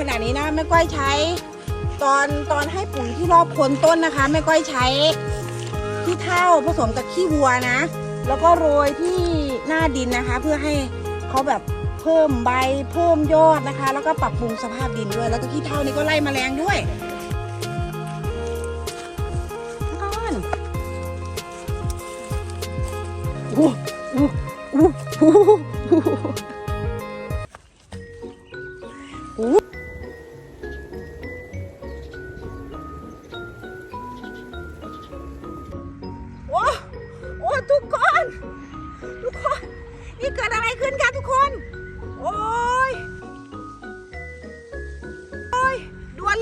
ขนาดนี้นะแม่ก้อยใช้ ตอนตอนให้ปุ๋ยที่รอบโคนต้นนะคะแม่ก้อยใช้ขี้เถ้าผสมกับขี้วัวนะ แล้วก็โรยที่หน้าดินนะคะ เพื่อให้เขาแบบเพิ่มใบเพิ่มยอดนะคะ แล้วก็ปรับปรุงสภาพดินด้วย แล้วก็ขี้เถ้านี่ก็ไล่แมลงด้วยก้อนอู้อู้อู้อู้อู้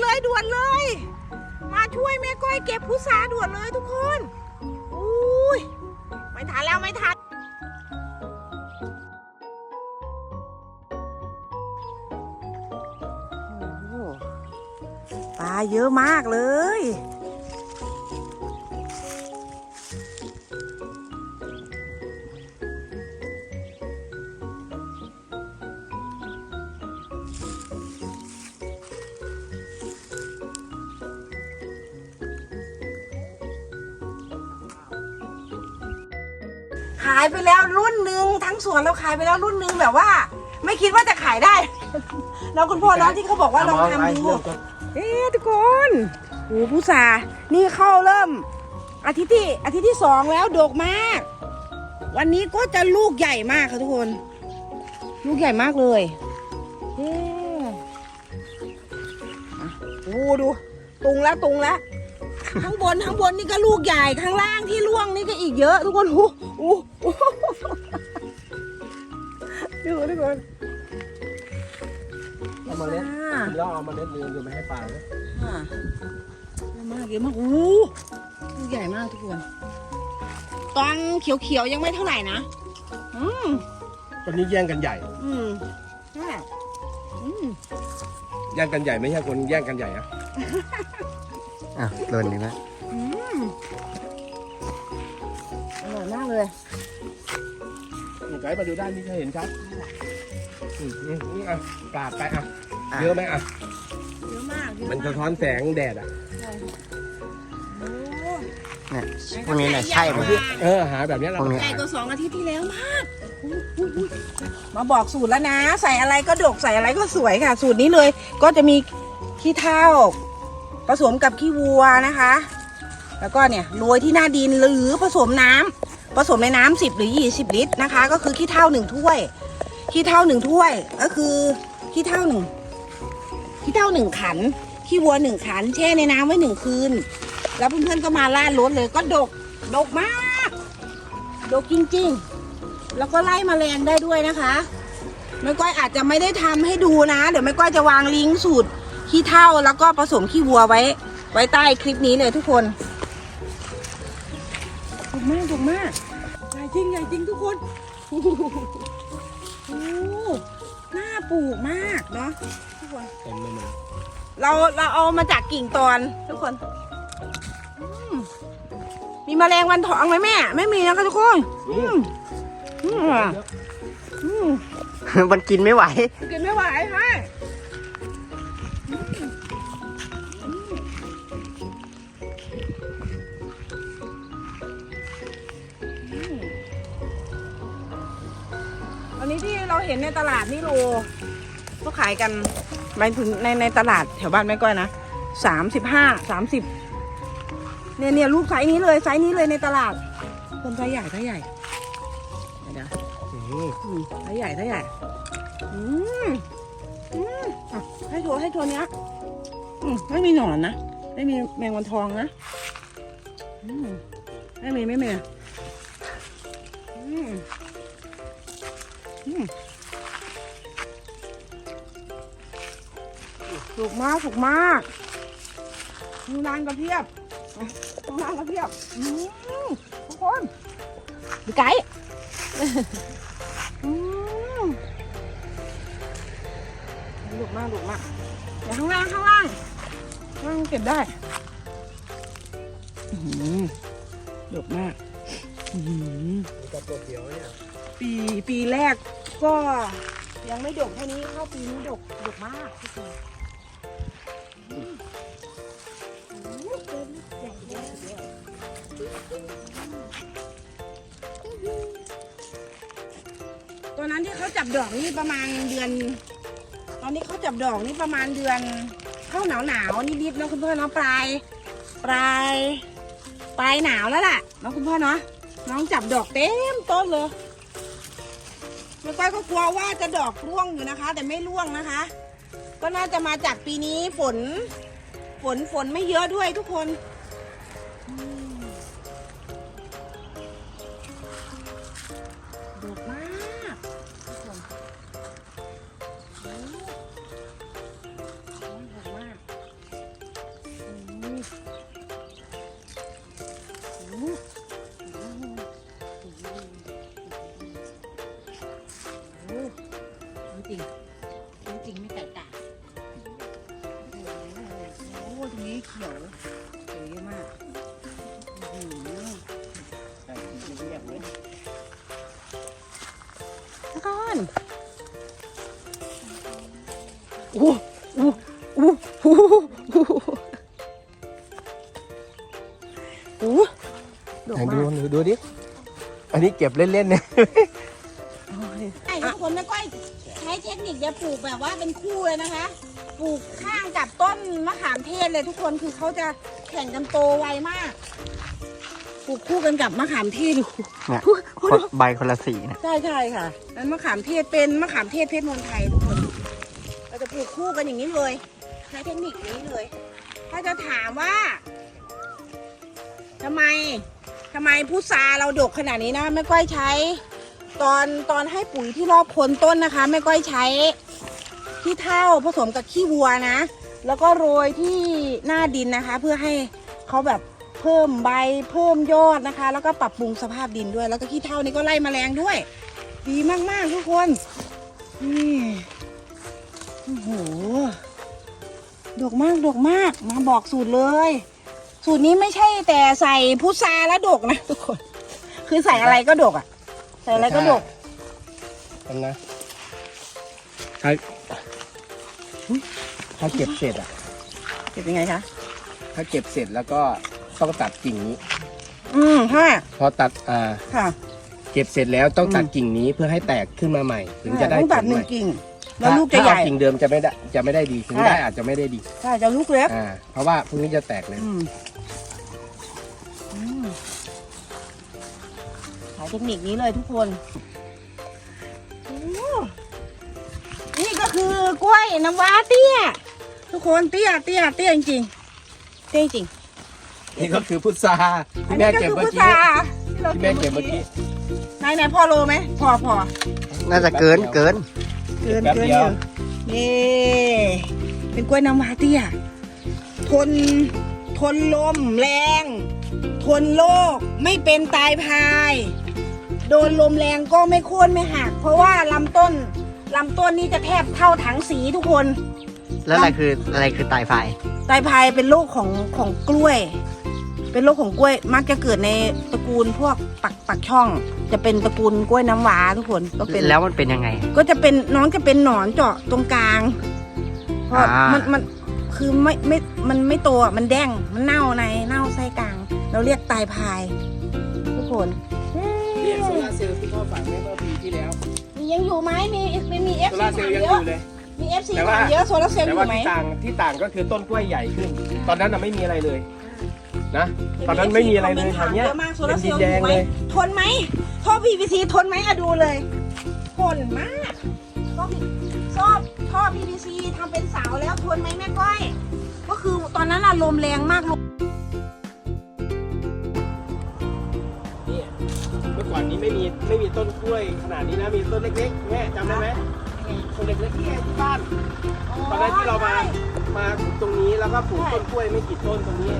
เลยด่วนเลย มาช่วยแม่ก้อยเก็บพุทราด่วนเลยทุกคนอุ้ยไม่ทันแล้วไม่ทันปลาเยอะมากเลย ขายไปแล้วรุ่นหนึ่งทั้งสวนเราขายไปแล้วรุ่นหนึ่งแบบว่า ไม่คิดว่าจะขายได้แล้วคุณพ่อแล้วที่เขาบอกว่าลองทำดูเอ๊ะทุกคนโอ้ผู้สานี่เข้าเริ่ม อาทิตย์ที่อาทิตย์ที่สองแล้วดกมาก วันนี้ก็จะลูกใหญ่มากค่ะทุกคน ลูกใหญ่มากเลยเอ๊ะอะโอ้ดูตุงแล้วตุงแล้ว ข้างบนข้างบนนี่ก็ลูกใหญ่ข้างล่างที่ร่วงนี่ก็อีกเยอะ ทุกคนอู้อู้อู้ดูทุกคนเอามาเล็ดอ่าแล้วเอามาเล็ดลืมจะไม่ให้ปลานะอ่าเยอะมากเยอะมากอู้ลูกใหญ่มากทุกคน ตอนเขียวๆยังไม่เท่าไหร่นะอืมตอนนี้แย่งกันใหญ่ อืมใช่อืม แย่งกันใหญ่ไม่ใช่คนแย่งกันใหญ่อะ อะหล่นอีกแล้วอืมอร่อยมากเลยหนูไกด์มาดูด้านนี้จะเห็นชัดอืมอืมอืมอะปาดไปอะเยอะไหมอะ เยอะมากเยอะมันมาสะกท้อนแสงแดดอะ โอ้เนี่ยพวกนี้เนี่ยใช่หมดเออหาแบบเนี้ยเราพวกเนี้ยใหญ่กว่าสองอาทิตย์ที่แล้วมากอุ๊ยอุ๊ยอุ๊ยมาบอกสูตรแล้วนะ ใส่อะไรก็ดกใส่อะไรก็สวยค่ะ สูตรนี้เลย ก็จะมีขี้เถ้า ผสมกับขี้วัวนะคะ แล้วก็เนี่ยโรยที่หน้าดินหรือผสมน้ำผสมในน้ำสิบหรือยี่สิบลิตรนะคะ ก็คือขี้เถ้าหนึ่งถ้วยขี้เถ้าหนึ่งถ้วยก็คือขี้เถ้าหนึ่งขี้เถ้าหนึ่งขันขี้วัวหนึ่งขันแช่ในน้ำไว้หนึ่งคืน แล้วเพื่อนๆก็มาลาดรถเลยก็ดกดกมากดกจริงๆ แล้วก็ไล่แมลงได้ด้วยนะคะแม่ก้อยอาจจะไม่ได้ทำให้ดูนะ เดี๋ยวแม่ก้อยจะวางลิงก์สูตร ขี้เถ้าแล้วก็ผสมขี้วัวไว้ ไว้ใต้คลิปนี้เลยทุกคนดกมากดกมากใหญ่จริงใหญ่จริงทุกคนโอ้โหโอ้โหน่าปลูกมากเนาะทุกคนเต็มเลยมันเราเราเอามาจากกิ่งตอนทุกคนอืมมีแมลงวันทองไหมแม่ ไม่มีนะคะทุกคนอืมอืมอะอืมมันกินไม่ไหว กินไม่ไหวให้ เราเห็นในตลาดนี่โลก็ขายกันหมายถึงในในตลาดแถวบ้านแม่ก้อยนะสามสิบห้าสามสิบเนี่ยเนี่ยลูกไซส์นี้เลยไซส์นี้เลยในตลาด คนไซส์ใหญ่ไซส์ใหญ่เดี๋ยวไซส์ใหญ่ไซส์ใหญ่อืมอืมให้ตัวให้ตัวเนี้ยอืมไม่มีหนอนนะ ไม่มีแมงวันทองนะอืมไม่มีไม่มี อืมถูกมากถูกมากมีร้านกระเทียบอะมีร้านกระเทียบอืมทุกคนดูไก่อืมดุมากดุมากเดี๋ยวข้างล่างข้างล่างข้างล่างเก็บได้อื้อหือดุมากอื้อหือมีกับตัวเขียวเนี่ยปีปีแรก ก็ยังไม่ดกเท่านี้เข้าปีนี้ดกดกมากทุกคนตอนนั้นที่เขาจับดอกนี่ประมาณเดือน ตอนนี้เขาจับดอกนี่ประมาณเดือน เข้าหนาวหนาวนิดๆเนาะคุณพ่อเนาะปลาย ปลาย ปลายหนาวแล้วล่ะเนาะคุณพ่อเนาะน้องจับดอกเต็มต้นเลย แม่ก้อยก็กลัวว่าจะดอกร่วงอยู่นะคะ แต่ไม่ร่วงนะคะ ก็น่าจะมาจากปีนี้ฝน ฝนฝนไม่เยอะด้วยทุกคน จริงจริงไม่แตกต่างโอ้โหตรงนี้เขียวเยอะมากอื้อหือเงียบเลยแล้ก่อนโอ้โหโอ้โหโอ้โหโอ้โหลองดูดูดูดิ อันนี้เก็บเล่นๆเนี่ย อยใช้เทคนิคจะปลูกแบบว่าเป็นคู่เลยนะคะ ปลูกข้างกับต้นมะขามเทศเลยทุกคนคือเขาจะแข่งกันโตไวมาก ปลูกคู่กันกับมะขามเทศดูเนี่ยอุ๊ยคอุ๊ยนใบคนละสีนะใช่ใช่ค่ะนั้นมะขามเทศเป็นมะขามเทศเพชรนนทไทยทุกคนเราจะปลูกคู่กันอย่างนี้เลย ใช้เทคนิคนี้เลย ถ้าจะถามว่าทำไมทำไมพุทราเราดกขนาดนี้นะแม่ก้อยใช้ ตอนตอนให้ปุ๋ยที่รอบโคนต้นนะคะแม่ก้อยใช้ขี้เถ้าผสมกับขี้วัวนะ แล้วก็โรยที่หน้าดินนะคะ เพื่อให้เขาแบบเพิ่มใบเพิ่มยอดนะคะ แล้วก็ปรับปรุงสภาพดินด้วย แล้วก็ขี้เถ้านี่ก็ไล่แมลงด้วย ดีมากๆทุกคนนี่โอ้โหดกมากดกมากมาบอกสูตรเลย สูตรนี้ไม่ใช่แต่ใส่พุทราแล้วดกนะทุกคน คือใส่อะไรก็ดกอะ ส่อะไรก็ดกทำนะถ้าอุ๊ยถ้าเก็บเสร็จอะ เก็บยังไงคะ ถ้าเก็บเสร็จแล้วก็ต้องตัดกิ่งนี้ อืมค่ะพอตัดอ่าค่ะ เก็บเสร็จแล้วต้องตัดอืมกิ่งนี้เพื่อให้แตกขึ้นมาใหม่ ถึงจะได้ต้องตัดผลหนึ่ใหงม่กิ่งแล้วลูกจะถ้าใหญ่เอากิ่งเดิมจะไม่ได้จะไม่ได้ดีถึงใช่ได้อาจจะไม่ได้ดีใช่จะลูกเล็กอ่าเพราะว่าพรุ่งนี้จะแตกเลย เทคนิคนี้เลยทุกคนโอ้นี่ก็คือกล้วยน้ำว้าเตี้ย ทุกคนเตี้ยเตี้ยเตี้ยจริงๆเตี้ยจริงนี่ก็คือพุทราอัที่นแม่นี้ก็เก็บคือเมื่อพุทกี้ราที่เราที่แม่เก็บเมื่อกี้ไหนไหนพอโลไหมพอพอน่าจะเกินเกิน เกินแป๊บเกินเดีอยวยู่นี่เป็นกล้วยน้ำว้าเตี้ยทนทนลมแรง ทนโรคไม่เป็นตายพาย โดนลมแรงก็ไม่โค่นไม่หัก เพราะว่าลำต้นลำต้นนี่จะแทบเท่าถังสีทุกคน แล้วอะไรคืออะไรคือตายไฟตายพายเป็นโรคของของกล้วย เป็นโรคของกล้วยมักจะเกิดในตระกูลพวกปักปักช่อง จะเป็นตระกูลกล้วยน้ำว้าทุกคนก็เป็นแล้วมันเป็นยังไง ก็จะเป็นน้องจะเป็นหนอนเจาะตรงกลางเพราะอ่ามัมันมันคือไม่ไม่มันไม่โตอะมันแดงมันเน่าในเน่าไส้กลาง เราเรียกตายพาย ทุกคนเนี่ยโซลา ร์เซลล์ที่พ่อฝากแม่เมื่อปีที่แล้วมียังอยู่ไหมมีมีมีเอฟโซซีลาร์เซลถามล์ยังเยออะยู่เลย มีเอฟซีแต่ว่า ถามเยอะโซลาร์เซลล์อแต่ยู่ว่าไหมที่ต่างที่ต่างก็คือต้นกล้วยใหญ่ขึ้น ตอนนั้นน่ะไม่มีอะไรเลยนะ ตอนนั้นไม่มีอะไรเลยแถวเนี้ยเยอะมากโซเป็ลานร์เซดิลนล์อแดงยู่ไหมเลยทนไหมท่อ PVC ทนไหมอะดูเลยทนมากท่อ P- ชอบท่อ PVC ทำเป็นเสาแล้วทนไหมแม่ก้อย ก็คือตอนนั้นอะลมแรงมากลม อก่อนนี้ไม่มีไม่มีต้นกล้วยขนาดนี้นะ มีต้นเล็กๆแม่จำได้ไหมต้นเล็กๆที่ที่บ้านตอนนั้นที่เรามามาตรงนี้แล้วก็ปลูกต้นกล้วยไม่กี่ต้นตรงนี้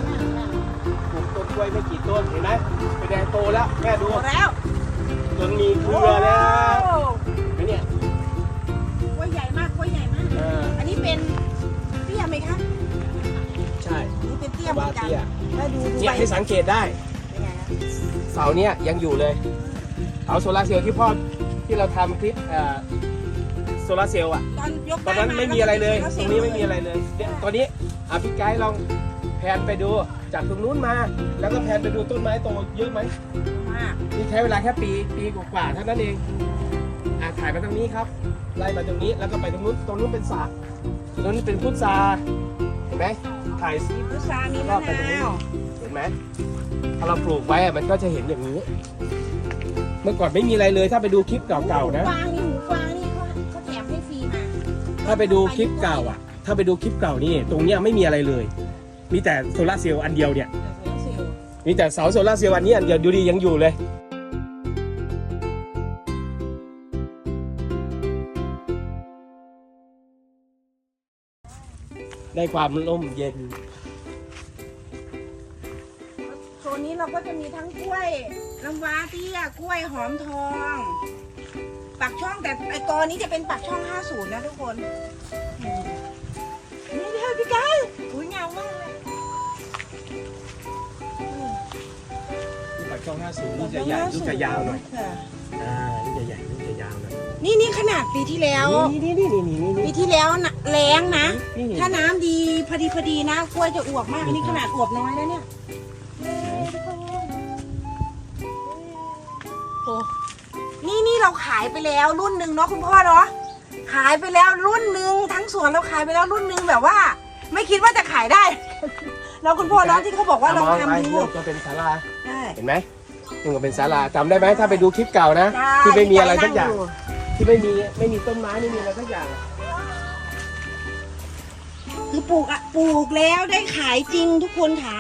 ปลูกต้นกล้วยไม่กี่ต้นเห็นไหมเป็นแดงโตแล้วแม่ดูโตแล้วจนมีเครือแล้วเห็นไหมเนี่ยกล้วยใหญ่มากกล้วยใหญ่มากเอออันนี้เป็นเตี้ยไหมคะใช่อันนี้เป็นเตี้ยเหมืว่าอนกันเตี้ยแล้วดูดูเนี่ยใบให้สังเกตได้เป็นไงคะเสาเนี่ยยังอยู่เลย เสาโซลาร์เซลล์ที่พ่อที่เราทำคลิปเอ่อโซลาร์เซลล์อะ ตอนยกตอนนั้นป้าาไม่มีอะไรเลยแวตรงนี้ไม่มีอะไรเลยเดี๋ยวตอนนี้อะพี่ไกด์ลองแพนไปดูจากตรงนู้นมา แล้วก็แพนไปดูต้นไม้โตเยอะไหมมากนี่ใช้เวลาแค่ปีปีกว่าๆเท่านั้นเองอะถ่ายมาตรงนี้ครับ ไล่มาตรงนี้แล้วก็ไปตรงนู้นตรงนู้นเป็นสระตรงนู้นเป็นพุทราเห็นไหมถ่ายมีพุทรามีมะนาวเห็นไหมถ้าเราปลูกไว้อะมันก็จะเห็นอย่างนี้ เมื่อก่อนไม่มีอะไรเลยถ้าไปดูคลิปเก่าๆนะ หูฟางนี่หูฟางนี่เขาเขาแถมให้ฟรีมาถ้าไปดูคลิปเก่าอะ ถ้าไปดูคลิปเก่านี่ ตรงเนี้ยไม่มีอะไรเลย มีแต่โซลาร์เซลล์อันเดียวเนี่ยเดี๋ยวเซลล์มีแต่เสาโซลาร์เซลล์อันนี้อันเดียวดูดียังอยู่เลย ได้ความร่มเย็น เราก็จะมีทั้งกล้วยน้ำว้าเตี้ยกล้วยหอมทองปักช่องแต่ไอ้กอนี้จะเป็นปักช่อง 50 นะทุกคนอืมนี่เดี๋ยวพี่ไก่อุ้ยงามมากเลยปักช่อง 50 ลูกจะใหญ่ลูกจะยาวหน่อยค่ะอ่าลูกจะใหญ่ลูกจะยาวหน่อยนี่นี่ขนาดปีที่แล้วนี่นี่นี่นี่นี่นี่ปีที่แล้วนะแรงนะนี่ถ้าน้ำดีพอดีพอดีนะกล้วยจะอวบมากอันนี้ขนาดอวบน้อยแล้วเนี่ย โอ้นี่นี่เราขายไปแล้วรุ่นหนึ่งเนาะคุณพ่อเนาะขายไปแล้วรุ่นหนึ่งทั้งสวนเราขายไปแล้วรุ่นหนึ่งแบบว่า ไม่คิดว่าจะขายได้ แล้วคุณพ่อเนาะที่เขาบอกว่าลองทำดูนู่นก็เป็นศาลาได้ เห็นไหมนี่ก็เป็นศาลาจำได้ไหมถ้าไปดูคลิปเก่านะได้ที่ไม่มีอะไรสักอย่างนั่ที่ไม่มีไม่มีต้นไม้ไม่มีอะไรสักอย่างคือปลูกอะปลูกแล้วได้ขายจริงทุกคนค่ะ